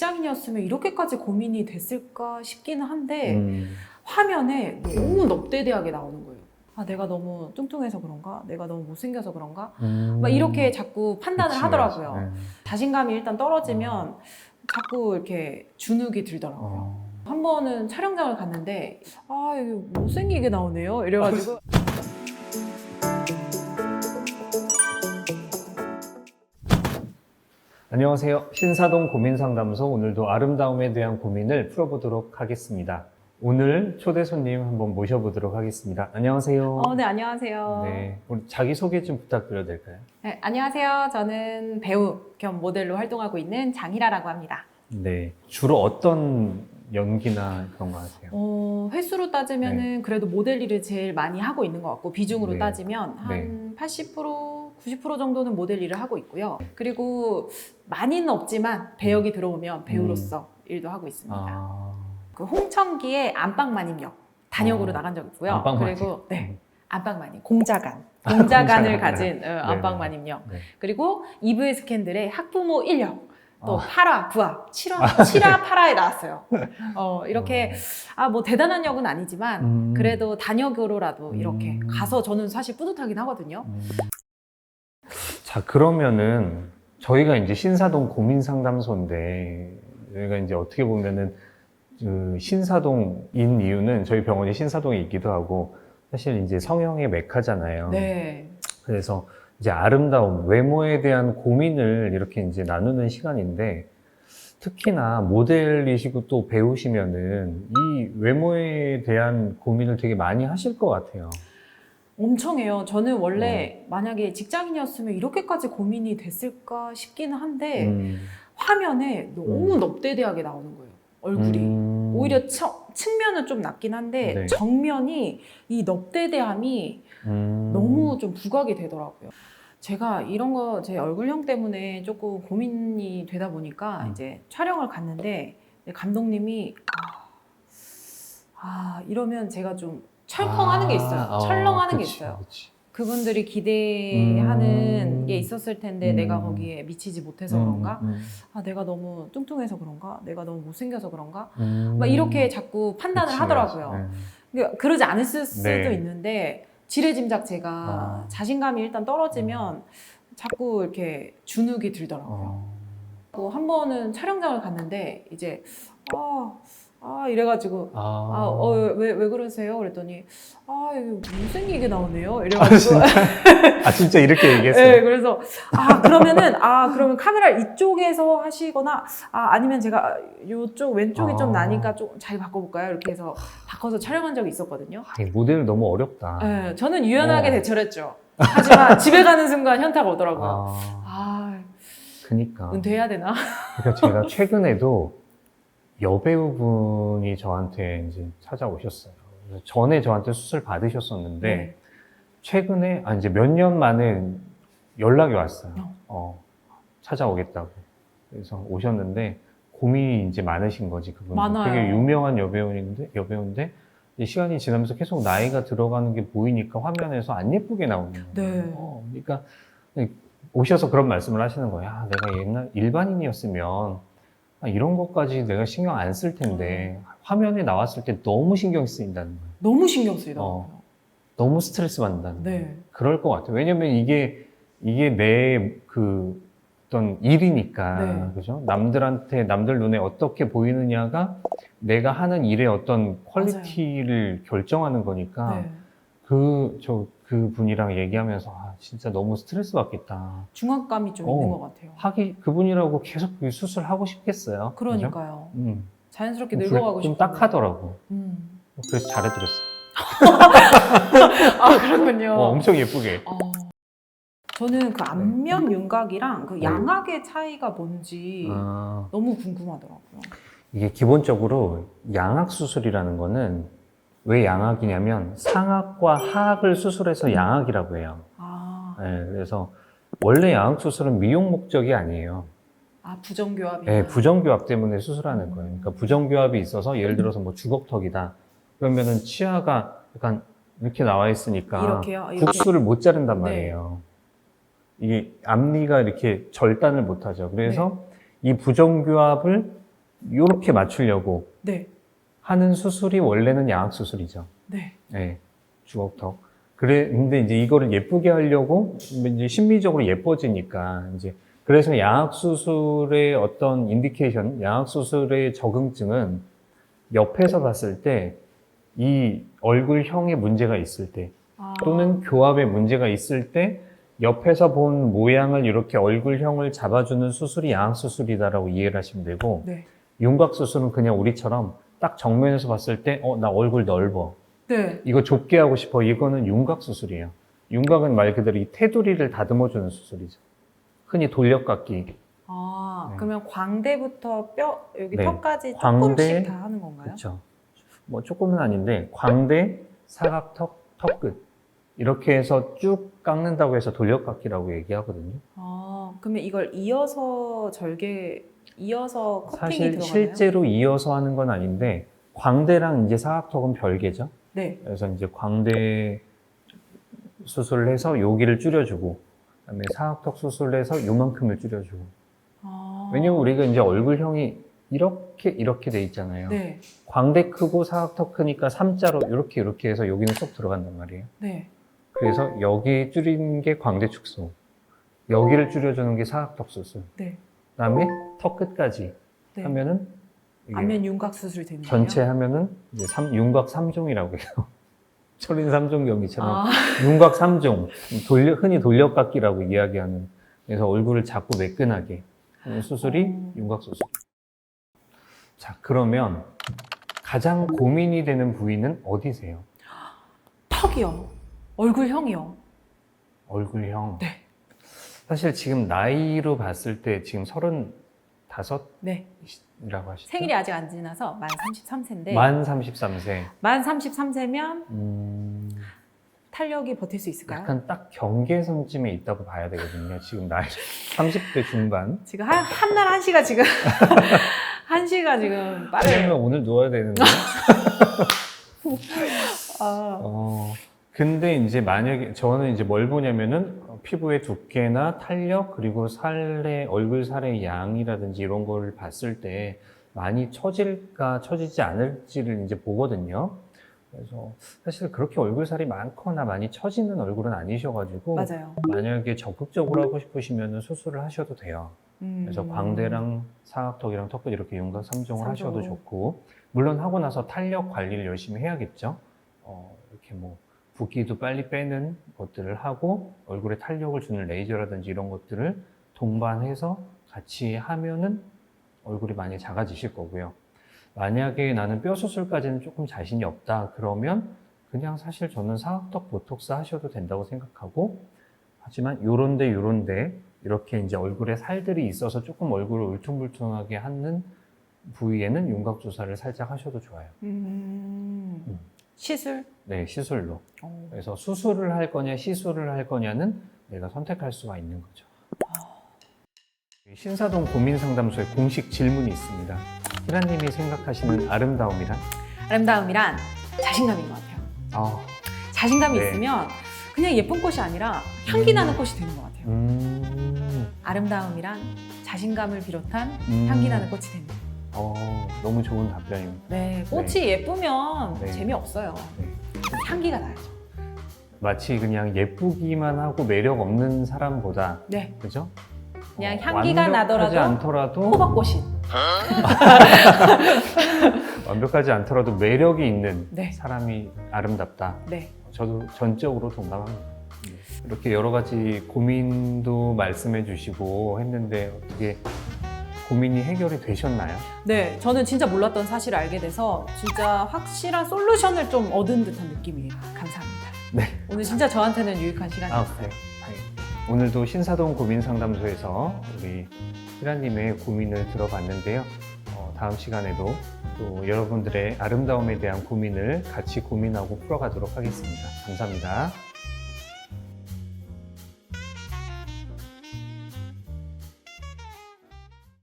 직장인이었으면 이렇게까지 고민이 됐을까 싶기는 한데 음. 화면에 너무 넙대대하게 나오는 거예요. 아, 내가 너무 뚱뚱해서 그런가? 내가 너무 못생겨서 그런가? 음. 막 이렇게 자꾸 판단을 그치, 하더라고요. 네. 자신감이 일단 떨어지면 자꾸 이렇게 주눅이 들더라고요. 어. 한 번은 촬영장을 갔는데 아 이게 못생기게 나오네요 이래가지고 안녕하세요. 신사동 고민상담소 오늘도 아름다움에 대한 고민을 풀어보도록 하겠습니다. 오늘 초대 손님 한번 모셔보도록 하겠습니다. 안녕하세요. 어, 네 안녕하세요 네, 우리 자기 소개 좀 부탁드려도 될까요? 네, 안녕하세요 저는 배우 겸 모델로 활동하고 있는 장희라라고 합니다 네, 주로 어떤 연기나 그런 거 하세요? 어, 횟수로 따지면은 그래도 모델 일을 제일 많이 하고 있는 것 같고 비중으로 네. 따지면 한 80% 90% 정도는 모델 일을 하고 있고요 그리고 많이는 없지만 배역이 들어오면 배우로서 일도 하고 있습니다 아, 그 홍천기의 안방마님 역 단역으로 어, 나간 적 있고요. 안방마님. 그리고 네 안방마님 공자간 공자간을 공자간. 가진 어, 안방마님 역 네. 그리고 이브의 스캔들의 학부모 1역 또 아. 8화 9화 7화 7화 8화에 나왔어요. 어 이렇게 어. 아뭐 대단한 역은 아니지만 음. 그래도 단역으로라도 이렇게 음. 가서 저는 사실 뿌듯하긴 하거든요. 음. 자, 그러면은 저희가 이제 신사동 고민 상담소인데 저희가 이제 어떻게 보면은 그 신사동인 이유는 저희 병원이 신사동에 있기도 하고 사실 이제 성형의 메카잖아요. 네. 그래서 이제 아름다움, 외모에 대한 고민을 이렇게 이제 나누는 시간인데 특히나 모델이시고 또 배우시면은 이 외모에 대한 고민을 되게 많이 하실 것 같아요. 엄청 해요. 저는 원래 네. 만약에 직장인이었으면 이렇게까지 고민이 됐을까 싶기는 한데 음. 화면에 너무 넙대대하게 나오는 거예요. 얼굴이. 음. 오히려 처- 측면은 좀 낫긴 한데 네. 정면이 이 넙대대함이 음. 너무 좀 부각이 되더라고요. 제가 이런 거 제 얼굴형 때문에 조금 고민이 되다 보니까 음. 이제 촬영을 갔는데 감독님이 아, 아 이러면 제가 좀 철컹하는 게 있어요. 아, 철렁하는 게 그치, 있어요. 그치. 그분들이 기대하는 음. 게 있었을 텐데 음. 내가 거기에 미치지 못해서 음, 그런가? 음, 아 내가 너무 뚱뚱해서 그런가? 내가 너무 못생겨서 그런가? 음. 막 이렇게 자꾸 판단을 그치, 하더라고요. 네. 그러니까 그러지 않았을 수도 네. 있는데 지레짐작 제가 아. 자신감이 일단 떨어지면 자꾸 이렇게 주눅이 들더라고요. 어. 그한 번은 촬영장을 갔는데 이제 아, 아 이래가지고 아, 아, 어, 왜, 왜 그러세요? 그랬더니 아, 이거 못생기게 나오네요. 이래가지고 아, 진짜 이렇게 얘기했어요. 네, 그래서 아 그러면은 아 그러면 카메라 이쪽에서 하시거나 아 아니면 제가 이쪽 왼쪽이 좀 아. 나니까 좀 자리 바꿔볼까요? 이렇게 해서 바꿔서 촬영한 적이 있었거든요. 아, 이 모델 너무 어렵다. 네, 저는 유연하게 어. 대처했죠. 하지만 집에 가는 순간 현타가 오더라고요. 아, 아, 그니까. 은퇴해야 되나? 그러니까 제가 최근에도 여배우분이 저한테 이제 찾아오셨어요. 그래서 전에 저한테 수술 받으셨었는데 네. 최근에 아 이제 몇 년 만에 연락이 왔어요. 어. 어, 찾아오겠다고. 그래서 오셨는데 고민이 이제 많으신 거지 그분. 많아요. 되게 유명한 여배우인데 여배우인데 시간이 지나면서 계속 나이가 들어가는 게 보이니까 화면에서 안 예쁘게 나오는 거예요. 네. 어, 그러니까 오셔서 그런 말씀을 하시는 거예요. 아, 내가 옛날 일반인이었으면 아, 이런 것까지 내가 신경 안 쓸 텐데 화면에 나왔을 때 너무 신경 쓰인다는 거예요. 너무 신경 쓰이더라고요. 너무 스트레스 받는다는 거예요. 네. 그럴 것 같아요. 왜냐면 이게 이게 내 그 어떤 일이니까 네. 그죠? 남들한테 남들 눈에 어떻게 보이느냐가 내가 하는 일의 어떤 퀄리티를 결정하는 거니까 네. 그저 그 분이랑 얘기하면서 아 진짜 너무 스트레스 받겠다. 중압감이 좀 어. 있는 것 같아요. 하기 그분이라고 계속 그 수술 하고 싶겠어요. 그죠? 그러니까요. 음. 자연스럽게 좀 늙어가고 불- 좀 싶은데. 딱하더라고. 음. 그래서 잘해드렸어요. 아 그렇군요. 어, 엄청 예쁘게. 어, 저는 그 안면 윤곽이랑 그 네. 양악의 차이가 뭔지 아, 너무 궁금하더라고요. 이게 기본적으로 양악 수술이라는 거는 왜 양악이냐면 상악과 하악을 수술해서 양악이라고 해요. 아, 네, 그래서 원래 양악 수술은 미용 목적이 아니에요. 아 부정교합이. 네, 부정교합 때문에 수술하는 거예요. 그러니까 부정교합이 있어서 예를 들어서 뭐 주걱턱이다. 그러면은 치아가 약간 이렇게 나와 있으니까 이렇게요? 이렇게. 국수를 못 자른단 네. 말이에요. 이게 앞니가 이렇게 절단을 못 하죠. 그래서 네. 이 부정교합을 이렇게 맞추려고 네. 하는 수술이 원래는 양악 수술이죠. 네. 네, 주걱턱. 그래, 근데 이제 이거를 예쁘게 하려고 이제 심미적으로 예뻐지니까 이제 그래서 양악 수술의 어떤 인디케이션, 양악 수술의 적응증은 옆에서 봤을 때 이 얼굴형에 문제가 있을 때 아. 또는 교합에 문제가 있을 때 옆에서 본 모양을 이렇게 얼굴형을 잡아주는 수술이 양악 수술이다라고 이해를 하시면 되고 네. 윤곽 수술은 그냥 우리처럼 딱 정면에서 봤을 때 어, 나 얼굴 넓어. 네. 이거 좁게 하고 싶어. 이거는 윤곽 수술이에요. 윤곽은 말 그대로 이 테두리를 다듬어주는 수술이죠. 흔히 돌려깎기. 아, 네. 그러면 광대부터 뼈 여기 네. 턱까지 광대, 조금씩 다 하는 건가요? 그렇죠. 뭐 조금은 아닌데 광대, 사각턱, 턱끝 이렇게 해서 쭉 깎는다고 해서 돌려깎기라고 얘기하거든요. 아, 그러면 이걸 이어서 절개 이어서 커팅이 사실 들어가나요? 실제로 이어서 하는 건 아닌데 광대랑 이제 사각턱은 별개죠. 네. 그래서 이제 광대 수술을 해서 여기를 줄여주고 그다음에 사각턱 수술을 해서 요만큼을 줄여주고 아. 왜냐면 우리가 이제 얼굴형이 이렇게 이렇게 돼 있잖아요. 네. 광대 크고 사각턱 크니까 삼자로 이렇게 이렇게 해서 여기는 쏙 들어간단 말이에요. 네. 그래서 여기 줄이는 게 광대 축소, 여기를 줄여주는 게 사각턱 수술. 네. 그다음에 턱 끝까지 네. 하면은 이게 안면 윤곽 수술이 되는 전체 거예요? 하면은 이제 삼, 윤곽 3종이라고 해요. 철인 3종 경기처럼 아, 윤곽 3종, 돌려, 흔히 돌려깎기라고 이야기하는 그래서 얼굴을 자꾸 매끈하게 하는 수술이 어. 윤곽 수술. 자, 그러면 가장 고민이 되는 부위는 어디세요? 턱이요. 얼굴형이요. 얼굴형. 네. 사실 지금 나이로 봤을 때 지금 35이라고 네. 하시죠? 생일이 아직 안 지나서 만 33세인데 만 33세. 만 33세면 음, 탄력이 버틸 수 있을까요? 약간 딱 경계선쯤에 있다고 봐야 되거든요. 지금 나이 30대 중반. 지금 한, 한날 한 시가 지금 한 시가 지금 그러면 빠르요. 오늘 누워야 되는데. 아, 어, 근데 이제 만약에 저는 이제 뭘 보냐면은 어, 피부의 두께나 탄력 그리고 살의 얼굴 살의 양이라든지 이런 걸 봤을 때 많이 처질까 처지지 않을지를 이제 보거든요. 그래서 사실 그렇게 얼굴 살이 많거나 많이 처지는 얼굴은 아니셔가지고 맞아요. 만약에 적극적으로 하고 싶으시면 수술을 하셔도 돼요. 음. 그래서 광대랑 사각턱이랑 턱끝 이렇게 윤곽 3종을 하셔도. 좋고 물론 하고 나서 탄력 관리를 열심히 해야겠죠. 어, 이렇게 뭐 붓기도 빨리 빼는 것들을 하고 얼굴에 탄력을 주는 레이저라든지 이런 것들을 동반해서 같이 하면은 얼굴이 많이 작아지실 거고요. 만약에 나는 뼈 수술까지는 조금 자신이 없다 그러면 그냥 사실 저는 사각턱 보톡스 하셔도 된다고 생각하고 하지만 요런데 요런데 이렇게 이제 얼굴에 살들이 있어서 조금 얼굴을 울퉁불퉁하게 하는 부위에는 윤곽 주사를 살짝 하셔도 좋아요. 음. 음. 시술? 네, 시술로. 어. 그래서 수술을 할 거냐, 시술을 할 거냐는 내가 선택할 수가 있는 거죠. 신사동 고민상담소에 공식 질문이 있습니다. 희라님이 생각하시는 아름다움이란? 아름다움이란 자신감인 것 같아요. 아, 자신감이 네. 있으면 그냥 예쁜 꽃이 아니라 향기 음. 나는 꽃이 되는 것 같아요. 음, 아름다움이란 자신감을 비롯한 음. 향기 나는 꽃이 됩니다. 어, 너무 좋은 답변입니다. 네, 꽃이 예쁘면 네. 재미없어요. 네. 향기가 나야죠. 마치 그냥 예쁘기만 하고 매력 없는 사람보다 네, 그죠? 그냥 어, 향기가 완벽하지 나더라도 않더라도 호박꽃이. 완벽하지 않더라도 매력이 있는 네. 사람이 아름답다. 네, 저도 전적으로 동감합니다. 네. 이렇게 여러 가지 고민도 말씀해 주시고 했는데 어떻게 고민이 해결이 되셨나요? 네, 저는 진짜 몰랐던 사실을 알게 돼서 진짜 확실한 솔루션을 좀 얻은 듯한 느낌이에요. 감사합니다. 네. 오늘 진짜 저한테는 유익한 아, 시간이었어요. 그래. 다행이다. 오늘도 신사동 고민 상담소에서 우리 희라님의 고민을 들어봤는데요. 어, 다음 시간에도 또 여러분들의 아름다움에 대한 고민을 같이 고민하고 풀어가도록 하겠습니다. 감사합니다.